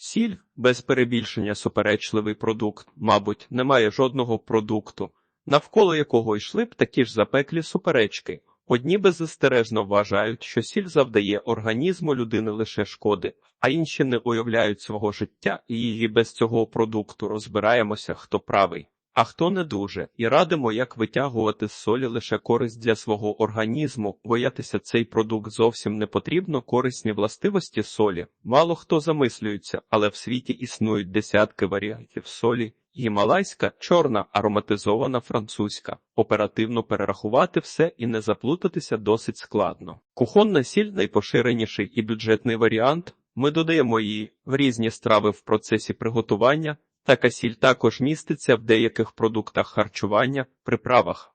Сіль без перебільшення суперечливий продукт, мабуть, немає жодного продукту, навколо якого йшли б такі ж запеклі суперечки. Одні беззастережно вважають, що сіль завдає організму людини лише шкоди, а інші не уявляють свого життя і її без цього продукту. Розбираємося, хто правий, а хто не дуже, і радимо, як витягувати з солі лише користь для свого організму. Боятися цей продукт зовсім не потрібно. Корисні властивості солі. Мало хто замислюється, але в світі існують десятки варіантів солі. Гімалайська, чорна, ароматизована французька. Оперативно перерахувати все і не заплутатися досить складно. Кухонна сіль найпоширеніший і бюджетний варіант. Ми додаємо її в різні страви в процесі приготування. Така сіль також міститься в деяких продуктах харчування, приправах,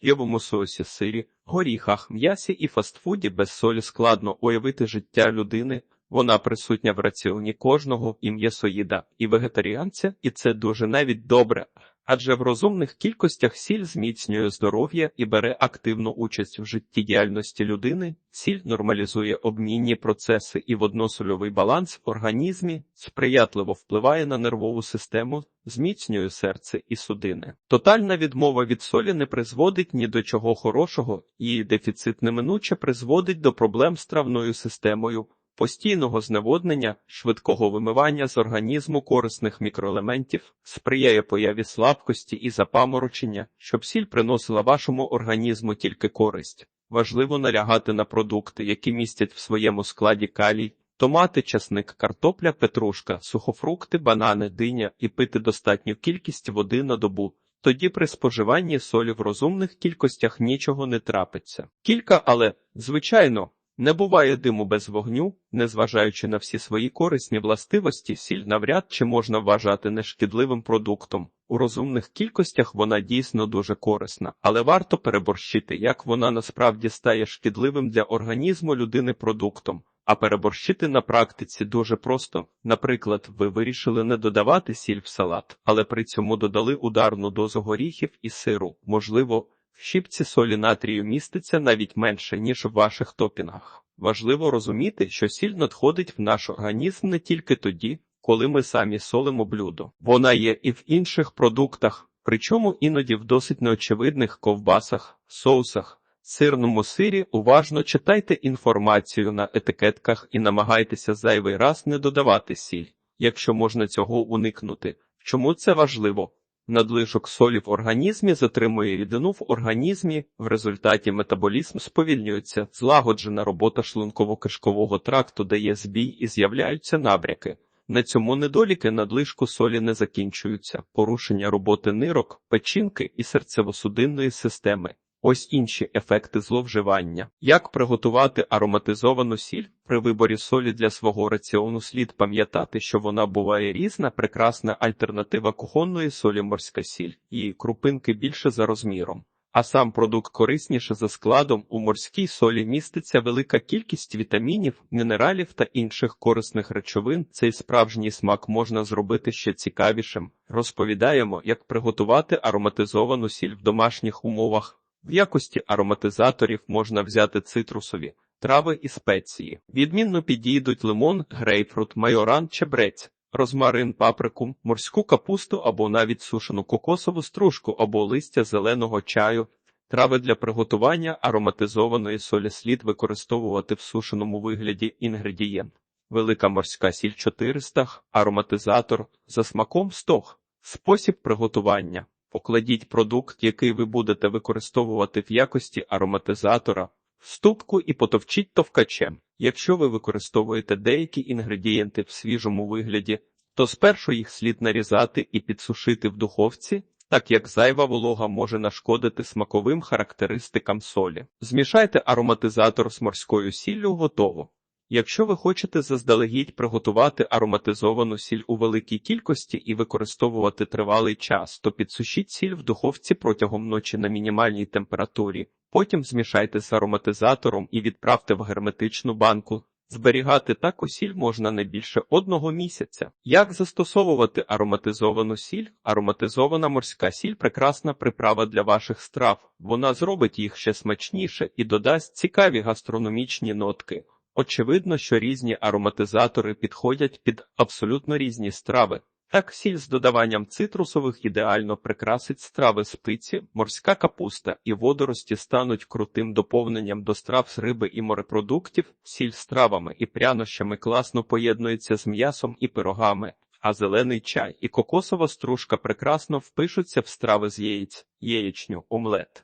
йовому соусі, сирі, горіхах, м'ясі і фастфуді без солі складно уявити життя людини. Вона присутня в раціоні кожного і м'ясоїда, і вегетаріанця, і це дуже навіть добре. Адже в розумних кількостях сіль зміцнює здоров'я і бере активну участь в життєдіяльності людини. Сіль нормалізує обмінні процеси і водносольовий баланс в організмі, сприятливо впливає на нервову систему, зміцнює серце і судини. Тотальна відмова від солі не призводить ні до чого хорошого, її дефіцит неминуче призводить до проблем з травною системою постійного зневоднення, швидкого вимивання з організму корисних мікроелементів, сприяє появі слабкості і запаморочення, щоб сіль приносила вашому організму тільки користь. Важливо налягати на продукти, які містять в своєму складі калій, томати, часник, картопля, петрушка, сухофрукти, банани, диня і пити достатню кількість води на добу. Тоді при споживанні солі в розумних кількостях нічого не трапиться. Кілька, але, звичайно, не буває диму без вогню, незважаючи на всі свої корисні властивості, сіль навряд чи можна вважати нешкідливим продуктом. У розумних кількостях вона дійсно дуже корисна, але варто переборщити, як вона насправді стає шкідливим для організму людини продуктом. А переборщити на практиці дуже просто. Наприклад, ви вирішили не додавати сіль в салат, але при цьому додали ударну дозу горіхів і сиру, можливо, в щіпці солі натрію міститься навіть менше, ніж в ваших топінгах. Важливо розуміти, що сіль надходить в наш організм не тільки тоді, коли ми самі солимо блюдо. Вона є і в інших продуктах, причому іноді в досить неочевидних ковбасах, соусах, сирному сирі. Уважно читайте інформацію на етикетках і намагайтеся зайвий раз не додавати сіль, якщо можна цього уникнути. Чому це важливо? Надлишок солі в організмі затримує рідину в організмі, в результаті метаболізм сповільнюється, злагоджена робота шлунково-кишкового тракту дає збій і з'являються набряки. На цьому недоліки надлишку солі не закінчуються, порушення роботи нирок, печінки і серцево-судинної системи. Ось інші ефекти зловживання. Як приготувати ароматизовану сіль? При виборі солі для свого раціону слід пам'ятати, що вона буває різна, прекрасна альтернатива кухонної солі морська сіль, її крупинки більше за розміром. А сам продукт корисніше за складом у морській солі міститься велика кількість вітамінів, мінералів та інших корисних речовин. Цей справжній смак можна зробити ще цікавішим. Розповідаємо, як приготувати ароматизовану сіль в домашніх умовах. В якості ароматизаторів можна взяти цитрусові, трави і спеції. Відмінно підійдуть лимон, грейпфрут, майоран, чебрець, розмарин, паприку, морську капусту або навіть сушену кокосову стружку або листя зеленого чаю. Трави для приготування ароматизованої солі слід використовувати в сушеному вигляді інгредієнт. Велика морська сіль 400, ароматизатор за смаком стог. Спосіб приготування. Покладіть продукт, який ви будете використовувати в якості ароматизатора, ступку і потовчіть товкачем. Якщо ви використовуєте деякі інгредієнти в свіжому вигляді, то спершу їх слід нарізати і підсушити в духовці, так як зайва волога може нашкодити смаковим характеристикам солі. Змішайте ароматизатор з морською сіллю готово. Якщо ви хочете заздалегідь приготувати ароматизовану сіль у великій кількості і використовувати тривалий час, то підсушіть сіль в духовці протягом ночі на мінімальній температурі, потім змішайте з ароматизатором і відправте в герметичну банку. Зберігати таку сіль можна не більше одного місяця. Як застосовувати ароматизовану сіль? Ароматизована морська сіль прекрасна приправа для ваших страв. Вона зробить їх ще смачніше і додасть цікаві гастрономічні нотки. Очевидно, що різні ароматизатори підходять під абсолютно різні страви. Так, сіль з додаванням цитрусових ідеально прикрасить страви з птиці, морська капуста і водорості стануть крутим доповненням до страв з риби і морепродуктів, сіль з травами і прянощами класно поєднується з м'ясом і пирогами, а зелений чай і кокосова стружка прекрасно впишуться в страви з яєць, яєчню, омлет.